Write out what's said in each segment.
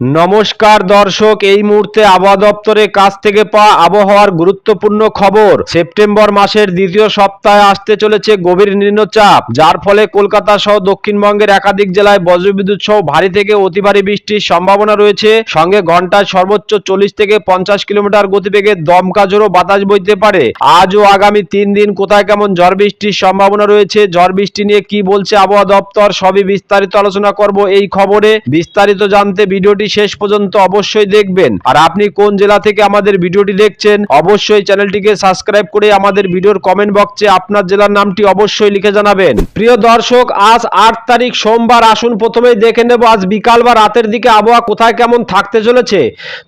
নমস্কার দর্শক, এই মুহূর্তে আবহাওয়া দপ্তরের কাছ থেকে পাওয়া আবহাওয়ার গুরুত্বপূর্ণ খবর। সেপ্টেম্বর মাসের দ্বিতীয় সপ্তাহে আসতে চলেছে গভীর নিম্নচাপ, যার ফলে কলকাতা সহ দক্ষিণবঙ্গের একাধিক জেলায় বজ্রবিদ্যুৎ সহ ভারী থেকে অতি ভারী বৃষ্টির সম্ভাবনা রয়েছে। সঙ্গে ঘন্টায় সর্বোচ্চ চল্লিশ থেকে পঞ্চাশ কিলোমিটার গতিবেগে দমকা বাতাস বইতে পারে। আজ ও আগামী তিন দিন কোথায় কেমন ঝড় বৃষ্টির সম্ভাবনা রয়েছে? ঝড় বৃষ্টি নিয়ে কি বলছে আবহাওয়া দপ্তর? সবই বিস্তারিত আলোচনা করব এই খবরে। বিস্তারিত জানতে ভিডিওটি শেষ পর্যন্ত অবশ্যই দেখবেন। আর আপনি কোন জেলা থেকে আমাদের ভিডিওটি দেখছেন, অবশ্যই চ্যানেলটিকে সাবস্ক্রাইব করে আমাদের ভিডিওর কমেন্ট বক্সে আপনার জেলার নামটি অবশ্যই লিখে জানাবেন। প্রিয় দর্শক, আজ আট তারিখ সোমবার, আসুন প্রথমেই দেখে নেব আজ বিকাল বা রাতের দিকে আবহাওয়া কোথায় কেমন থাকতে চলেছে।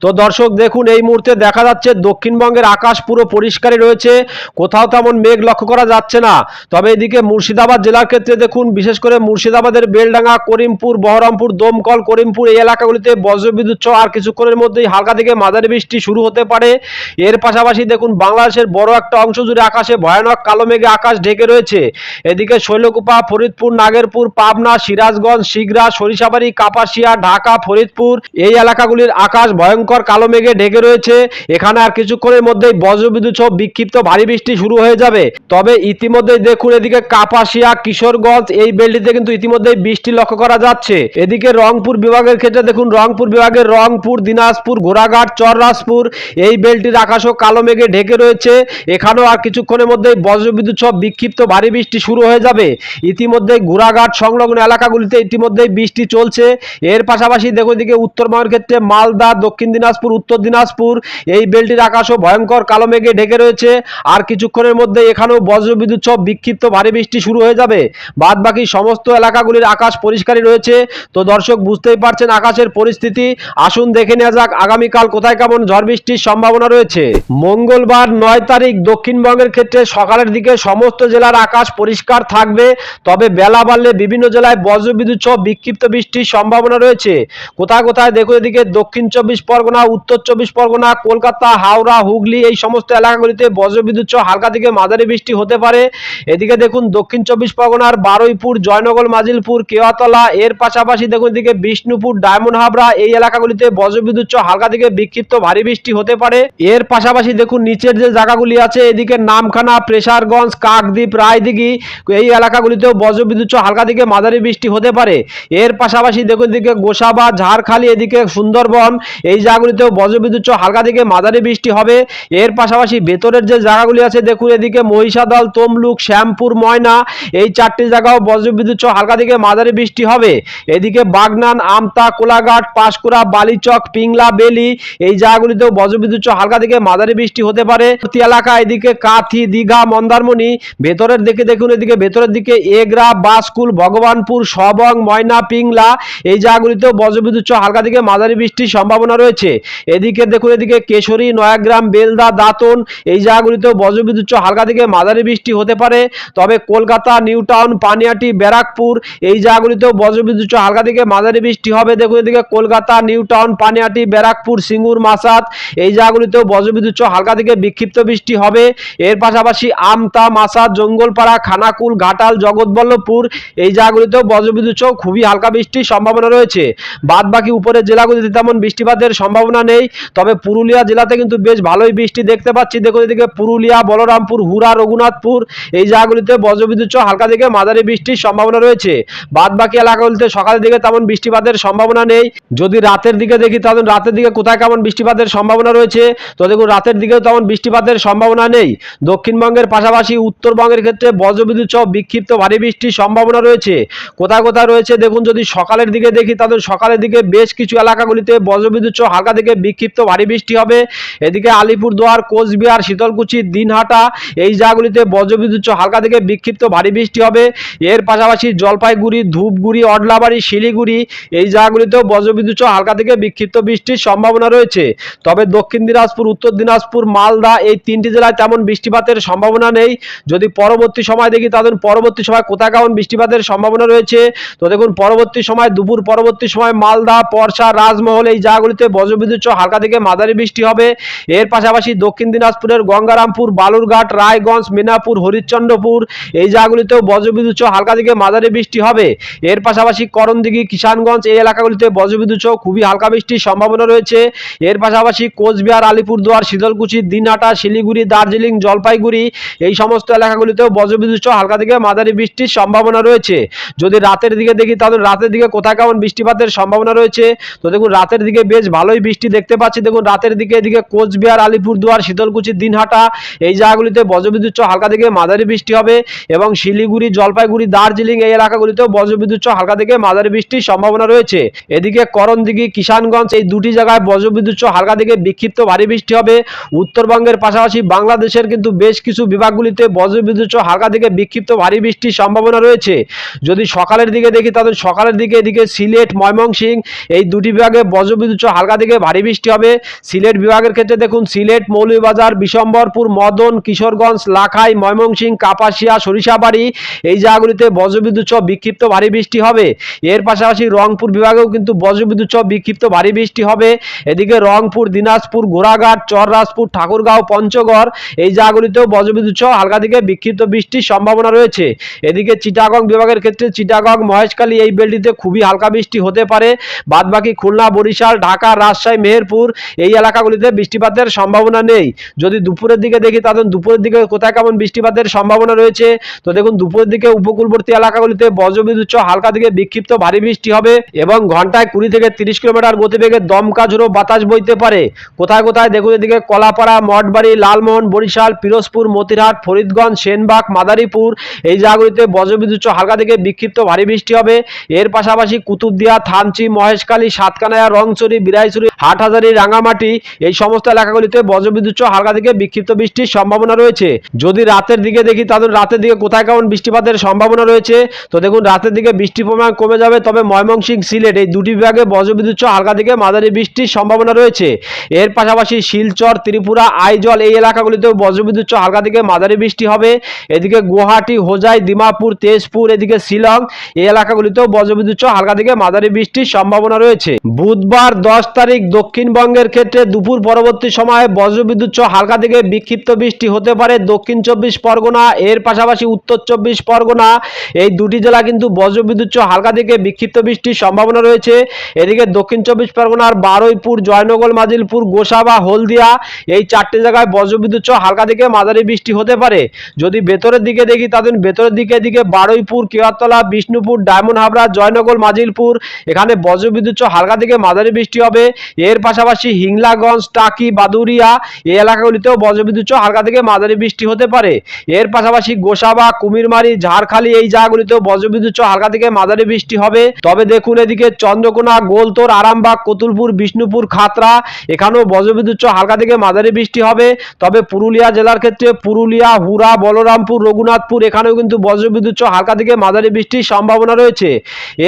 তো দর্শক, দেখুন, এই মুহূর্তে দেখা যাচ্ছে দক্ষিণবঙ্গের আকাশ পুরো পরিষ্কারই রয়েছে, কোথাও তেমন মেঘ লক্ষ্য করা যাচ্ছে না। তবে এদিকে মুর্শিদাবাদ জেলার ক্ষেত্রে দেখুন, বিশেষ করে মুর্শিদাবাদের বেলডাঙ্গা, করিমপুর, বহরমপুর, দমকল, করিমপুর এই এলাকাগুলিতে বজ্রবিদ্যুৎ সহ আর কিছুক্ষণের মধ্যেই হালকা থেকে মাঝারি বৃষ্টি শুরু হতে পারে। এর পাশাপাশি দেখুন, বাংলাদেশের বড় একটা অংশ জুড়ে আকাশে ভয়ানক কালো মেঘে আকাশ ঢেকে রয়েছে। এদিকে শৈলকুপা, ফরিদপুর, নাগেরপুর, পাবনা, সিরাজগঞ্জ শিগরা সরিষাবাড়ি, কাপাসিয়া, ঢাকা, ফরিদপুর এই এলাকাগুলির আকাশ ভয়ঙ্কর কালো মেঘে ঢেকে রয়েছে। এখানে আর কিছুক্ষণের মধ্যেই বজ্রবিদ্যুৎ সহ বিক্ষিপ্ত ভারী বৃষ্টি শুরু হয়ে যাবে। তবে ইতিমধ্যেই দেখুন, এদিকে কাপাসিয়া, কিশোরগঞ্জ এই বেলটিতে কিন্তু ইতিমধ্যেই বৃষ্টি লক্ষ্য করা যাচ্ছে। এদিকে রংপুর বিভাগের ক্ষেত্রে দেখুন, রংপুর বিভাগের রংপুর, দিনাজপুর, ঘোড়াঘাট, চররাজপুর, এই বেলটির আকাশও কালো মেঘে ঢেকে রয়েছে। এখানেও আর কিছুক্ষণের মধ্যেই বজ্রবিদ্যুৎ সহ বিক্ষিপ্ত ভারী বৃষ্টি শুরু হয়ে যাবে। ইতিমধ্যেই ঘোড়াঘাট সংলগ্ন এলাকাগুলিতে ইতিমধ্যেই বৃষ্টি চলছে। এর পাশাপাশি দেখো এদিকে উত্তরবঙ্গের ক্ষেত্রে মালদা, দক্ষিণ দিনাজপুর, উত্তর দিনাজপুর, এই বেলটির আকাশও ভয়ঙ্কর কালো মেঘে ঢেকে রয়েছে। আর কিছুক্ষণের মধ্যে এখানেও বজ্রবিদ্যুৎ সহ বিক্ষিপ্ত ভারী বৃষ্টি শুরু হয়ে যাবে। বাদ বাকি সমস্ত এলাকাগুলির আকাশ পরিষ্কারই রয়েছে। তো দর্শক, বুঝতেই পারছেন, আকাশের পরিস্থিতি আসুন দেখে নেওয়া যাক আগামীকাল কোথায় কেমন ঝড় বৃষ্টির সম্ভাবনা রয়েছে। মঙ্গলবার নয় তারিখ দক্ষিণবঙ্গের ক্ষেত্রে সকালের দিকে সমস্ত জেলার আকাশ পরিষ্কার থাকবে, তবে বেলা বাড়লে বিভিন্ন জেলায় বজ্রবিদ্যুৎ সহ বিক্ষিপ্ত বৃষ্টির সম্ভাবনা রয়েছে। কোথায় কোথায় দেখো এদিকে দক্ষিণ চব্বিশ পরগনা, উত্তর চব্বিশ পরগনা, কলকাতা, হাওড়া, হুগলি এই সমস্ত এলাকাগুলিতে বজ্রবিদ্যুৎ সহ হালকা থেকে মাঝারি বৃষ্টি হতে পারে। এদিকে দেখুন দক্ষিণ চব্বিশ পরগনার বারুইপুর, জয়নগর, মাজিলপুর, কেওয়াতলা, এর পাশাপাশি দেখুন এদিকে বিষ্ণুপুর, ডায়মন্ড হাবড়া এই এলাকাগুলিতে বজ্রবিদ্যুৎ হালকা থেকে বিক্ষিপ্ত ভারী বৃষ্টি হতে পারে। এর পাশাপাশি দেখুন, নিচের যে জায়গাগুলি আছে, এদিকে নামখানা, প্রেসারগঞ্জ, কাকদ্বীপ, রায়দিঘি, এই এলাকাগুলিতেও বজ্রবিদ্যুৎ হালকা থেকে মাঝারি বৃষ্টি হতে পারে। এর পাশাপাশি দেখুন, এদিকে গোসাবা, ঝাড়খালি, এদিকে সুন্দরবন, এই জায়গাগুলিতেও বজ্রবিদ্যুৎ হালকা থেকে মাঝারি বৃষ্টি হবে। এর পাশাপাশি ভেতরের যে জায়গাগুলি আছে, দেখুন, এদিকে মহিষাদল, তমলুক, শ্যামপুর, ময়না, এই চারটি জায়গাও বজ্রবিদ্যুৎ হালকা থেকে মাঝারি বৃষ্টি হবে। এদিকে বাগনান, আমতা, কোলাঘাট পাঁশকুড়া বালিচক, পিংলা, বেলি, এই জায়গাগুলিতেও বজ্রবিদ্যুৎ হালকা থেকে মাঝারি বৃষ্টি হতে পারে। এলাকা এদিকে কাথি, দীঘা, মন্দারমণি, ভেতরের দিকে দেখুন, এদিকে ভেতরের দিকে এগরা বাসকুল ভগবানপুর, সবং, ময়না, পিংলা, এই জায়গাগুলিতেও বজ্রবিদ্যুৎ হালকা থেকে মাঝারি বৃষ্টির সম্ভাবনা রয়েছে। এদিকে দেখুন, এদিকে কেশরী, নয়াগ্রাম, বেলদা, দাতন, এই জায়গাগুলিতেও বজ্রবিদ্যুৎ হালকা থেকে মাঝারি বৃষ্টি হতে পারে। তবে কলকাতা নিউ টাউন পানিয়াটি, ব্যারাকপুর, এই জায়গাগুলিতেও বজ্রবিদ্যুৎ হালকা থেকে মাঝারি বৃষ্টি হবে। দেখুন, এদিকে কলকাতা নিউ টাউন পানিয়াটি, ব্যারাকপুর, সিঙ্গুর মাসাত এই জায়গাগুলিতেও বজ্রবিদ্যুৎ হালকা থেকে বিক্ষিপ্ত বৃষ্টি হবে। এর পাশাপাশি আমতা মাসাত জঙ্গলপাড়া, খানাকুল, ঘাটাল, জগৎবল্লভপুর এই জায়গাগুলিতেও বজ্রবিদ্যুৎ খুবই হালকা বৃষ্টির সম্ভাবনা রয়েছে। বাদ বাকি উপরের জেলাগুলিতে তেমন বৃষ্টিপাতের সম্ভাবনা নেই, তবে পুরুলিয়া জেলাতে কিন্তু বেশ ভালোই বৃষ্টি দেখতে পাচ্ছি। দেখুন এদিকে পুরুলিয়া, বলরামপুর হুরা রঘুনাথপুর এই জায়গাগুলিতে বজ্রবিদ্যুৎ হালকা থেকে মাঝারি বৃষ্টির সম্ভাবনা রয়েছে। বাদ বাকি এলাকাগুলিতে সকালের দিকে তেমন বৃষ্টিপাতের সম্ভাবনা নেই। যদি রাতের দিকে দেখি, তাহলে রাতের দিকে কোথায় কেমন বৃষ্টিপাতের সম্ভাবনা রয়েছে? তো দেখুন রাতের দিকেও তেমন বৃষ্টিপাতের সম্ভাবনা নেই। দক্ষিণবঙ্গের পাশাপাশি উত্তরবঙ্গের ক্ষেত্রে বজ্রবিদ্যুৎ সহ বিক্ষিপ্ত ভারী বৃষ্টির সম্ভাবনা রয়েছে। কোথায় কোথায় রয়েছে? দেখুন, যদি সকালের দিকে দেখি, তাহলে সকালের দিকে বেশ কিছু এলাকাগুলিতে বজ্রবিদ্যুৎ সহ হালকা থেকে বিক্ষিপ্ত ভারী বৃষ্টি হবে। এদিকে আলিপুরদুয়ার, কোচবিহার, শীতলকুচি, দিনহাটা, এই জায়গাগুলিতে বজ্রবিদ্যুৎ সহ হালকা থেকে বিক্ষিপ্ত ভারী বৃষ্টি হবে। এর পাশাপাশি জলপাইগুড়ি, ধূপগুড়ি, অডলাবাড়ি, শিলিগুড়ি, এই জায়গাগুলিতেও বজ্রবিদ্যুৎ সহ হালকা থেকে বিক্ষিপ্ত বৃষ্টির সম্ভাবনা রয়েছে। তবে দক্ষিণ দিনাজপুর, উত্তর দিনাজপুর, মালদা এই তিনটি জেলায় তেমন বৃষ্টিপাতের সম্ভাবনা নেই। যদি পরবর্তী সময় দেখি তাদের পরবর্তী সময় কোথায় কেমন বৃষ্টিপাতের সম্ভাবনা রয়েছে। তো দেখুন, পরবর্তী সময় দুপুর, পরবর্তী সময় মালদা পরশা রাজমহল এই জায়গাগুলিতে বজ্রবিদ্যুৎ হালকা থেকে মাঝারি বৃষ্টি হবে। এর পাশাপাশি দক্ষিণ দিনাজপুরের গঙ্গারামপুর, বালুরঘাট, রায়গঞ্জ মিনাপুর হরিশ্চন্দ্রপুর এই জায়গাগুলিতেও বজ্রবিদ্যুৎ হালকা থেকে মাঝারি বৃষ্টি হবে। এর পাশাপাশি করণদিঘি, কিষানগঞ্জ এই এলাকাগুলিতে বজ্রবিদ্যুৎ সহ খুবই হালকা বৃষ্টির সম্ভাবনা রয়েছে। এর পাশাপাশি কোচবিহার, আলিপুরদুয়ার, শীতলকুচি, দিনহাটা, শিলিগুড়ি, দার্জিলিং, জলপাইগুড়ি এই সমস্ত এলাকাগুলিতেও বজ্রবিদ্যুৎ সহ হালকা থেকে মাঝারি বৃষ্টির সম্ভাবনা রয়েছে। যদি রাতের দিকে দেখি, তাহলে রাতের দিকে কোথায় কেমন বৃষ্টিপাতের সম্ভাবনা রয়েছে? তো দেখুন, রাতের দিকে বেশ ভালোই বৃষ্টি দেখতে পাচ্ছি। দেখুন, রাতের দিকে এদিকে কোচবিহার, আলিপুরদুয়ার, শীতলকুচি, দিনহাটা এই জায়গাগুলিতে বজ্রবিদ্যুৎ সহ হালকা থেকে মাঝারি বৃষ্টি হবে এবং শিলিগুড়ি, জলপাইগুড়ি, দার্জিলিং এই এলাকাগুলিতেও বজ্রবিদ্যুৎ সহ হালকা থেকে মাঝারি বৃষ্টির সম্ভাবনা রয়েছে। এদিকে করণদিঘি কিষানগঞ্জ, এই দুটি জায়গায় বজ্রবিদ্যুৎ সহ হালকা থেকে বিক্ষিপ্ত ভারী বৃষ্টি হবে। উত্তরবঙ্গের পাশাপাশি বাংলাদেশের কিন্তু বেশ কিছু বিভাগগুলিতে বজ্রবিদ্যুৎ সহ হালকা থেকে বিক্ষিপ্ত ভারী বৃষ্টির সম্ভাবনা রয়েছে। যদি সকালের দিকে দেখি, তাহলে সকালের দিকে এদিকে সিলেট, ময়মনসিংহ, এই দুটি বিভাগে বজ্রবিদ্যুৎ সহ হালকা থেকে ভারী বৃষ্টি হবে। সিলেট বিভাগের ক্ষেত্রে দেখুন, সিলেট, মৌলভীবাজার, বিশম্বরপুর, মদন, কিশোরগঞ্জ, লাখাই ময়মনসিং কাপাসিয়া, সরিষাবাড়ি, এই জায়গাগুলিতে বজ্রবিদ্যুৎ সহ বিক্ষিপ্ত ভারী বৃষ্টি হবে। এর পাশাপাশি রংপুর বিভাগেও কিন্তু বজ্রবিদ্যুৎ সহ বিক্ষিপ্ত ভারী বৃষ্টি হবে। এদিকে রংপুর, দিনাজপুর ঘোড়াঘাট চররাজপুর, ঠাকুরগাঁও, পঞ্চগড়, এই জায়গাগুলিতেও বজ্রবিদ্যুৎ সহ হালকা থেকে বিক্ষিপ্ত বৃষ্টির সম্ভাবনা রয়েছে। এদিকে চিটাগং বিভাগের ক্ষেত্রে চিটাগং, মহেশখালী এই বেলটিতে খুবই হালকা বৃষ্টি হতে পারে। বাদবাকি খুলনা, বরিশাল, ঢাকা, রাজশাহী, মেহেরপুর এই এলাকাগুলিতে বৃষ্টিপাতের সম্ভাবনা নেই। যদি দুপুরের দিকে দেখি, তাহলে দুপুরের দিকে কোথায় কেমন বৃষ্টিপাতের সম্ভাবনা রয়েছে? তো দেখুন, দুপুরের দিকে উপকূলবর্তী এলাকাগুলিতে বজ্রবিদ্যুৎ হালকা থেকে বিক্ষিপ্ত ভারী বৃষ্টি হবে এবং ঘন্টায় কুড়ি থেকে তিরিশ কিলোমিটার গতিবেগে দমকা ঝুড়ো বাতাস বইতে পারে। কোথায় কোথায় দেখুন এদিকে কলাপাড়া, মঠবাড়ি, লালমোহন, বরিশাল, পিরোজপুর, মতিরহাট, ফরিদগঞ্জ, সেনবাগ, মাদারীপুর। এই জায়গাগুলিতে বজ্রবিদ্যুৎ হালকা থেকে বিক্ষিপ্ত ভারী বৃষ্টি হবে। এর পাশাপাশি কুতুবদিয়া, থানচি, মহেশখালী, সাতকানায়া, রংচুরি বিলাইছড়ি হাটহাজারি, রাঙামাটি, এই সমস্ত এলাকাগুলিতে বজ্রবিদ্যুৎ সহ হালকা থেকে বিক্ষিপ্ত বৃষ্টির সম্ভাবনা রয়েছে। যদি রাতের দিকে দেখি তাহলে রাতের দিকে কোথায় কেমন বৃষ্টিপাতের সম্ভাবনা রয়েছে? তো দেখুন, রাতের দিকে বৃষ্টির পরিমাণ কমে যাবে, তবে ময়মনসিংহ সিলেট এই দুটি বিভাগে বজ্রবিদ্যুৎ সহ হালকা থেকে মাঝারি বৃষ্টির সম্ভাবনা রয়েছে। এর পাশাপাশি শিলচর, ত্রিপুরা, আইজল এই এলাকাগুলিতেও বজ্রবিদ্যুৎ সহ হালকা থেকে মাঝারি বৃষ্টি হবে। এদিকে গুয়াহাটি, হোজাই, দিমাপুর, তেজপুর, এদিকে শিলং এই এলাকাগুলিতেও বজ্রবিদ্যুৎ সহ হালকা থেকে মাঝারি বৃষ্টির সম্ভাবনা রয়েছে। বুধবার দশ তারিখ দক্ষিণবঙ্গের ক্ষেত্রে দুপুর পরবর্তী সময়ে বজ্রবিদ্যুৎ সহ হালকা থেকে বিক্ষিপ্ত বৃষ্টি হতে পারে। দক্ষিণ চব্বিশ পরগনা, এর পাশাপাশি উত্তর চব্বিশ পরগনা, এই দুটি জেলা কিন্তু বজ্রবিদ্যুৎ সহ হালকা থেকে বিক্ষিপ্ত বৃষ্টির সম্ভাবনা রয়েছে। এদিকে দক্ষিণ চব্বিশ পরগনার বারুইপুর, জয়নগর, মাজিলপুর, গোসাবা, হলদিয়া, এই চারটি জায়গায় বজ্রবিদ্যুৎ সহ হালকা থেকে মাঝারি বৃষ্টি হতে পারে। যদি ভেতরের দিকে দেখি তাদের ভেতরের দিকে এদিকে বারুইপুর কেয়ারতলা বিষ্ণুপুর, ডায়মন্ড হাবড়া, জয়নগর, মাজিলপুর, এখানে বজ্রবিদ্যুৎ সহ হালকা থেকে মাঝারি বৃষ্টি হবে। এর পাশাপাশি হিংলাগঞ্জ, টাকি বাদুরিয়া এই এলাকাগুলিতেও বজ্রবিদ্যুৎ হালকা থেকে মাঝারি বৃষ্টি হতে পারে। এর পাশাপাশি গোসাবা, কুমিরমারি, ঝাড়খালি এই জায়গাগুলিতেও বজ্রবিদ্যুৎ হালকা থেকে মাঝারি বৃষ্টি হবে। তবে দেখুন এদিকে চন্দ্রকোনা, গোলতোর, আরামবাগ, কতুলপুর, বিষ্ণুপুর খাতরা এখানেও বজ্রবিদ্যুৎ হালকা থেকে মাঝারি বৃষ্টি হবে। তবে পুরুলিয়া জেলার ক্ষেত্রে পুরুলিয়া হুরা বলরামপুর, রঘুনাথপুর এখানেও কিন্তু বজ্রবিদ্যুৎ হালকা থেকে মাঝারি বৃষ্টির সম্ভাবনা রয়েছে।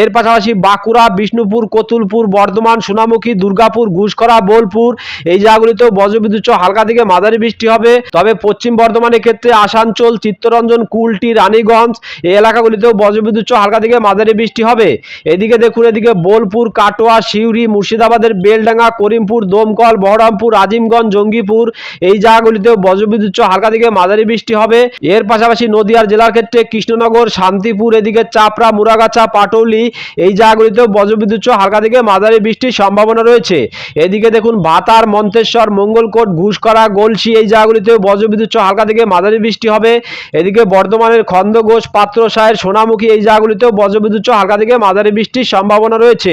এর পাশাপাশি বাঁকুড়া, বিষ্ণুপুর, কতুলপুর, বর্ধমান, সোনামুখী, দুর্গাপুর ঘুষকরা বোলপুর, এই জায়গাগুলিতেও বজ্রবিদ্যুৎ হালকা থেকে মাঝারি বৃষ্টি হবে। তবে পশ্চিম বর্ধমানের ক্ষেত্রে আসানসোল, চিত্তরঞ্জন, কুলটি, রানীগঞ্জ এই এলাকাগুলিতেও বজ্রবিদ্যুৎ হালকা থেকে মাঝারি বৃষ্টি হবে। এদিকে দেখুন, এদিকে বোলপুর, কাটোয়া, সিউড়ি, মুর্শিদাবাদের বেলডাঙ্গা, করিমপুর, দমকল, বহরমপুর, আজিমগঞ্জ, জঙ্গিপুর এই জায়গাগুলিতেও বজ্রবিদ্যুৎ হালকা থেকে মাঝারি বৃষ্টি হবে। এর পাশাপাশি নদিয়ার জেলার ক্ষেত্রে কৃষ্ণনগর, শান্তিপুর, এদিকে চাপড়া, মুরাগাছা, পাটৌলি এই জায়গাগুলিতেও বজ্রবিদ্যুৎ হালকা থেকে মাঝারি বৃষ্টির সম্ভাবনা রয়েছে। এদিকে দেখুন ভাতার মন্তেশ্বর, মঙ্গলকোট ঘুষকরা গলসি, এই জায়গাগুলিতেও বজ্রবিদ্যুৎ হালকা থেকে মাঝারি বৃষ্টি হবে। এদিকে বর্ধমানের খন্দঘোষ পাত্রসায়ের সোনামুখী এই জায়গাগুলিতেও বজ্রবিদ্যুৎ হালকা থেকে মাঝারি বৃষ্টির সম্ভাবনা রয়েছে।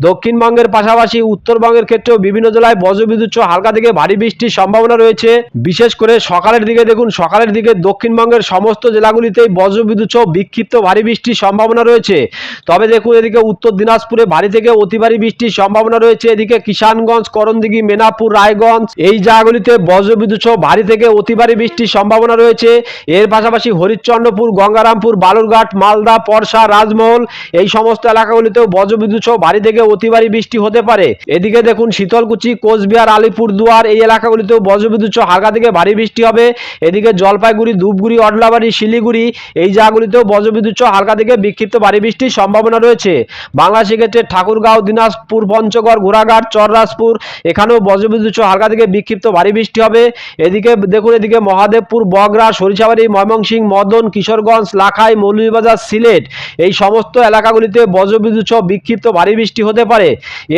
দক্ষিণবঙ্গের পাশাপাশি উত্তরবঙ্গের ক্ষেত্রেও বিভিন্ন জেলায় বজ্রবিদ্যুৎ হালকা থেকে ভারী বৃষ্টির সম্ভাবনা রয়েছে। বিশেষ করে সকালের দিকে দেখুন, সকালের দিকে দক্ষিণবঙ্গের সমস্ত জেলাগুলিতেই বজ্রবিদ্যুৎ বিক্ষিপ্ত ভারী বৃষ্টির সম্ভাবনা রয়েছে। তবে দেখুন, এদিকে উত্তর দিনাজপুরে ভারী থেকে অতি ভারী বৃষ্টির সম্ভাবনা রয়েছে। এদিকে কিষানগঞ্জ, করণদিঘি, মেনাপুর, রায়গঞ্জ এই জায়গাগুলিতে বজ্রবিদ্যুৎ সহ ভারী থেকে অতি ভারী বৃষ্টির সম্ভাবনা রয়েছে। এর পাশাপাশি হরিশ্চন্দ্রপুর, গঙ্গারামপুর, বালুরঘাট, মালদা, পরশা, রাজমহল এই সমস্ত এলাকাগুলিতেও বজ্রবিদ্যুৎ সহ ভারী থেকে অতি ভারী বৃষ্টি হতে পারে। এদিকে দেখুন, শীতলকুচি, কোচবিহার, আলিপুরদুয়ার এই এলাকাগুলিতেও বজ্রবিদ্যুৎ সহ হালকা থেকে ভারী বৃষ্টি হবে। এদিকে জলপাইগুড়ি, ধূপগুড়ি, অডলাবাড়ি, শিলিগুড়ি এই জায়গাগুলিতেও বজ্রবিদ্যুৎ সহ হালকা থেকে বিক্ষিপ্ত ভারী বৃষ্টির সম্ভাবনা রয়েছে। বাংলা সেক্ষেত্রে ঠাকুরগাঁও, দিনাজপুর, পঞ্চগড়, ঘোড়াঘাট চররাজপুর, এখানেও বজ্রবিদ্যুৎ হালকা থেকে বিক্ষিপ্ত ভারী বৃষ্টি হবে। এদিকে দেখুন, এদিকে মহাদেবপুর বগরা সরিষাবাড়ি, ময়মনসিংহ, মদন, কিশোরগঞ্জ, লাখাই, মৌলভীবাজার, সিলেট এই সমস্ত এলাকাগুলিতে বজ্রবিদ্যুৎ সহ বিক্ষিপ্ত ভারী বৃষ্টি হতে পারে।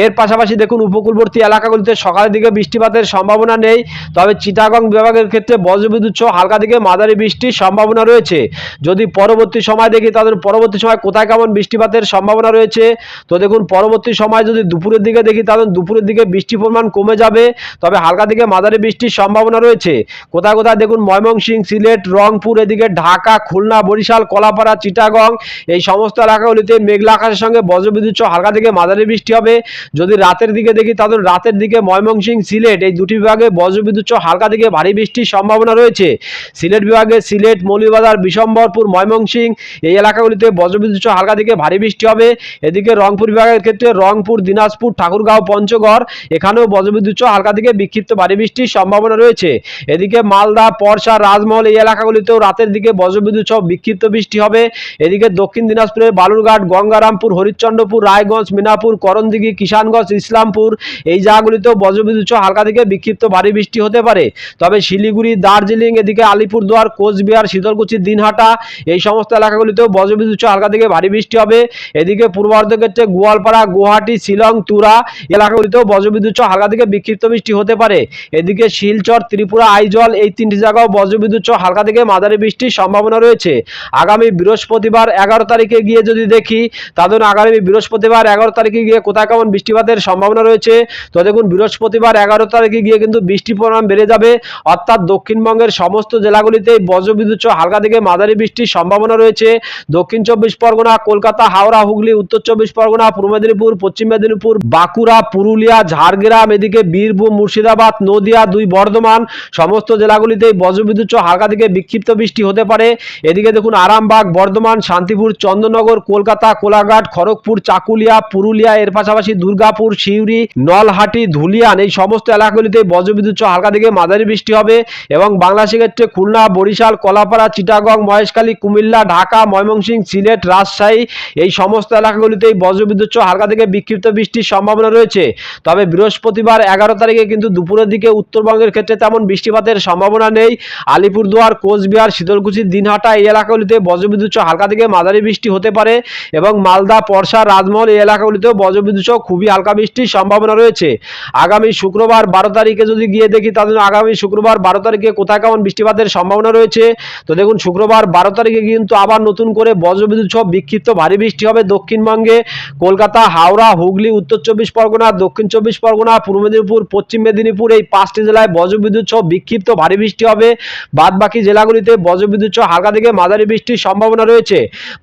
এর পাশাপাশি দেখুন, উপকূলবর্তী এলাকাগুলিতে সকালের দিকে বৃষ্টিপাতের সম্ভাবনা নেই। তবে চিটাগং বিভাগের ক্ষেত্রে বজ্রবিদ্যুৎ সহ হালকা থেকে মাঝারি বৃষ্টির সম্ভাবনা রয়েছে। যদি পরবর্তী সময় দেখি, তাদের পরবর্তী সময় কোথায় কেমন বৃষ্টিপাতের সম্ভাবনা রয়েছে? তো দেখুন, পরবর্তী সময় যদি দুপুরের দিকে দেখি তাহলে দুপুরের দিকে বৃষ্টির পরিমাণ কমে যাবে, তবে হালকা থেকে মাঝারি বৃষ্টির সম্ভাবনা রয়েছে। কোথায় কোথায় দেখুন ময়মনসিংহ সিলেট, রংপুর, এদিকে ঢাকা, খুলনা, বরিশাল, কলাপাড়া, চিটাগং, এই সমস্ত এলাকাগুলিতে মেঘলা আকাশের সঙ্গে বজ্রবিদ্যুৎ হালকা থেকে মাঝারি বৃষ্টি হবে। যদি রাতের দিকে দেখি, তাহলে রাতের দিকে ময়মনসিংহ সিলেট, এই দুটি বিভাগে বজ্রবিদ্যুৎ হালকা থেকে ভারী বৃষ্টির সম্ভাবনা রয়েছে। সিলেট বিভাগে সিলেট, মৌলভীবাজার, বিশম্বরপুর ময়মনসিংহ এই এলাকাগুলিতে বজ্রবিদ্যুৎ হালকা থেকে ভারী বৃষ্টি হবে। এদিকে রংপুর বিভাগের ক্ষেত্রে রংপুর, দিনাজপুর, ঠাকুরগাঁও, পঞ্চগড় এখানেও বজ্রবিদ্যুৎ সহ হালকা থেকে বিক্ষিপ্ত ভারী বৃষ্টির সম্ভাবনা রয়েছে। এদিকে মালদা পরশা রাজমহল এই এলাকাগুলিতেও রাতের দিকে বজ্রবিদ্যুৎ সহ বিক্ষিপ্ত বৃষ্টি হবে। এদিকে দক্ষিণ দিনাজপুরের বালুরঘাট, গঙ্গারামপুর, হরিশ্চন্দ্রপুর, রায়গঞ্জ, মিনাপুর, করণদিঘি, কিষানগঞ্জ, ইসলামপুর এই জায়গাগুলিতেও বজ্রবিদ্যুৎ সহ হালকা থেকে বিক্ষিপ্ত ভারী বৃষ্টি হতে পারে। তবে শিলিগুড়ি, দার্জিলিং, এদিকে আলিপুরদুয়ার, কোচবিহার, শীতলকুচি, দিনহাটা এই সমস্ত এলাকাগুলিতেও বজ্রবিদ্যুৎ সহ হালকা থেকে ভারী বৃষ্টি হবে। এদিকে পূর্ব ভারতের ক্ষেত্রে গোয়ালপাড়া, গুয়াহাটি, শিলং, তুরা এলাকাগুলিতেও বজ্রবিদ্যুৎ সহ হালকা থেকে বিক্ষিপ্ত বৃষ্টি হতে পারে। এদিকে শিলচর, ত্রিপুরা, আইজল এই তিনটি জায়গাও বজ্রবিদ্যুৎ সহ হালকা থেকে মাঝারি বৃষ্টির সম্ভাবনা রয়েছে। আগামী বৃহস্পতিবার এগারো তারিখে গিয়ে যদি দেখি তাদের আগামী বৃহস্পতিবার এগারো তারিখে গিয়ে কোথায় কেমন বৃষ্টিপাতের সম্ভাবনা রয়েছে। তো দেখুন বৃহস্পতিবার এগারো তারিখে গিয়ে কিন্তু বৃষ্টির পরিমাণ বেড়ে যাবে। অর্থাৎ দক্ষিণবঙ্গের সমস্ত জেলাগুলিতেই বজ্রবিদ্যুৎ সহ হালকা থেকে মাঝারি বৃষ্টির সম্ভাবনা রয়েছে। দক্ষিণ চব্বিশ পরগনা, কলকাতা, হাওড়া, হুগলি, উত্তর চব্বিশ পরগনা, পূর্ব মেদিনীপুর, পশ্চিম মেদিনীপুর, বাঁকুড়া, পুরুলিয়া ঝাড়গ্রাম, এদিকে বীরভূম, মুর্শিদাবাদ, নদিয়া, দুই বর্ধমান সমস্ত জেলাগুলিতেই বজ্রবিদ্যুৎ হালকা থেকে বিক্ষিপ্ত বৃষ্টি হতে পারে। এদিকে দেখুন, আরামবাগ, বর্ধমান, শান্তিপুর, চন্দননগর, কলকাতা, কোলাঘাট, খড়গপুর, চাকুলিয়া, পুরুলিয়া, এর পাশাপাশি দুর্গাপুর, সিউড়ি, নলহাটি, ধুলিয়ান এই সমস্ত এলাকাগুলিতে বজ্রবিদ্যুৎ হালকা থেকে মাঝারি বৃষ্টি হবে এবং বাংলাদেশের ক্ষেত্রে খুলনা, বরিশাল, কলাপাড়া, চিটাগং, মহেশখালী, কুমিল্লা, ঢাকা, ময়মনসিংহ, সিলেট, রাজশাহী এই সমস্ত এলাকাগুলিতেই বজ্রবিদ্যুৎ হালকা থেকে বিক্ষিপ্ত বৃষ্টির সম্ভাবনা রয়েছে। তবে বৃহস্পতিবার এগারো তারিখে কিন্তু দুপুরের দিকে উত্তরবঙ্গের ক্ষেত্রে তেমন বৃষ্টিপাতের সম্ভাবনা নেই। আলিপুরদুয়ার, কোচবিহার, শীতলকুচি, দিনহাটা এই এলাকাগুলিতে বজ্রবিদ্যুৎ হালকা থেকে মাঝারি বৃষ্টি হতে পারে এবং মালদা পরশা রাজমহল এই এলাকাগুলিতেও বজ্রবিদ্যুৎ খুবই হালকা বৃষ্টির সম্ভাবনা রয়েছে। আগামী শুক্রবার বারো তারিখে যদি গিয়ে দেখি তাহলে আগামী শুক্রবার বারো তারিখে কোথায় কেমন বৃষ্টিপাতের সম্ভাবনা রয়েছে? তো দেখুন, শুক্রবার বারো তারিখে কিন্তু আবার নতুন করে বজ্রবিদ্যুৎ বিক্ষিপ্ত ভারী বৃষ্টি হবে দক্ষিণবঙ্গে। কলকাতা, হাওড়া, হুগলি, উত্তর চব্বিশ পরগনা, দক্ষিণ চব্বিশ পরগনা, পূর্ব মেদিনীপুর, পশ্চিম মেদিনীপুর, এই পাঁচটি জেলায় বজ্রবিদ্যুৎ সহ বিক্ষিপ্ত ভারী বৃষ্টি হবে। বাদ বাকি জেলাগুলিতে বজ্রবিদ্যুৎ সহ হালকা থেকে মাঝারি বৃষ্টির সম্ভাবনা রয়েছে।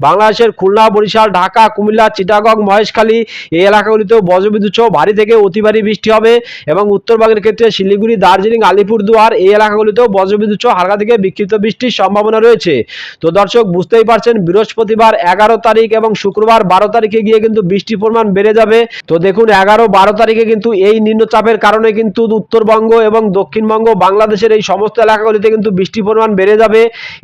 বাংলাদেশের খুলনা, বরিশাল, ঢাকা, কুমিল্লা, চিটাগং, মহেশখালী এই এলাকাগুলিতেও বজ্রবিদ্যুৎ সহ ভারী থেকে অতি ভারী বৃষ্টি হবে এবং উত্তরবঙ্গের ক্ষেত্রে শিলিগুড়ি, দার্জিলিং, আলিপুরদুয়ার এই এলাকাগুলিতেও বজ্রবিদ্যুৎ সহ হালকা থেকে বিক্ষিপ্ত বৃষ্টির সম্ভাবনা রয়েছে। তো দর্শক, বুঝতেই পারছেন, বৃহস্পতিবার এগারো তারিখ এবং শুক্রবার বারো তারিখে গিয়ে কিন্তু বৃষ্টির পরিমাণ বেড়ে যাবে। তো দেখুন, এগারো বারো তারিখে কিন্তু এই নিম্নচাপের কারণে কিন্তু উত্তরবঙ্গ এবং দক্ষিণবঙ্গ, বাংলাদেশের এই সমস্ত এলাকাগুলিতে কিন্তু বৃষ্টির পরিমাণ বেড়ে যাবে।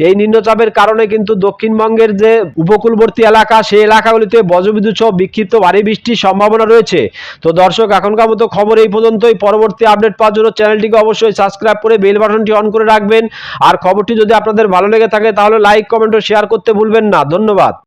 এই নিম্নচাপের কারণে কিন্তু দক্ষিণবঙ্গের যে উপকূলবর্তী এলাকা, সেই এলাকাগুলিতে বজ্রবিদ্যুৎ সহ বিক্ষিপ্ত ভারী বৃষ্টির সম্ভাবনা রয়েছে। তো দর্শক, এখনকার মতো খবর এই পর্যন্তই। পরবর্তী আপডেট পাওয়ার জন্য চ্যানেলটিকে অবশ্যই সাবস্ক্রাইব করে বেল বাটনটি অন করে রাখবেন। আর খবরটি যদি আপনাদের ভালো লেগে থাকে, তাহলে লাইক, কমেন্ট ও শেয়ার করতে ভুলবেন না। ধন্যবাদ।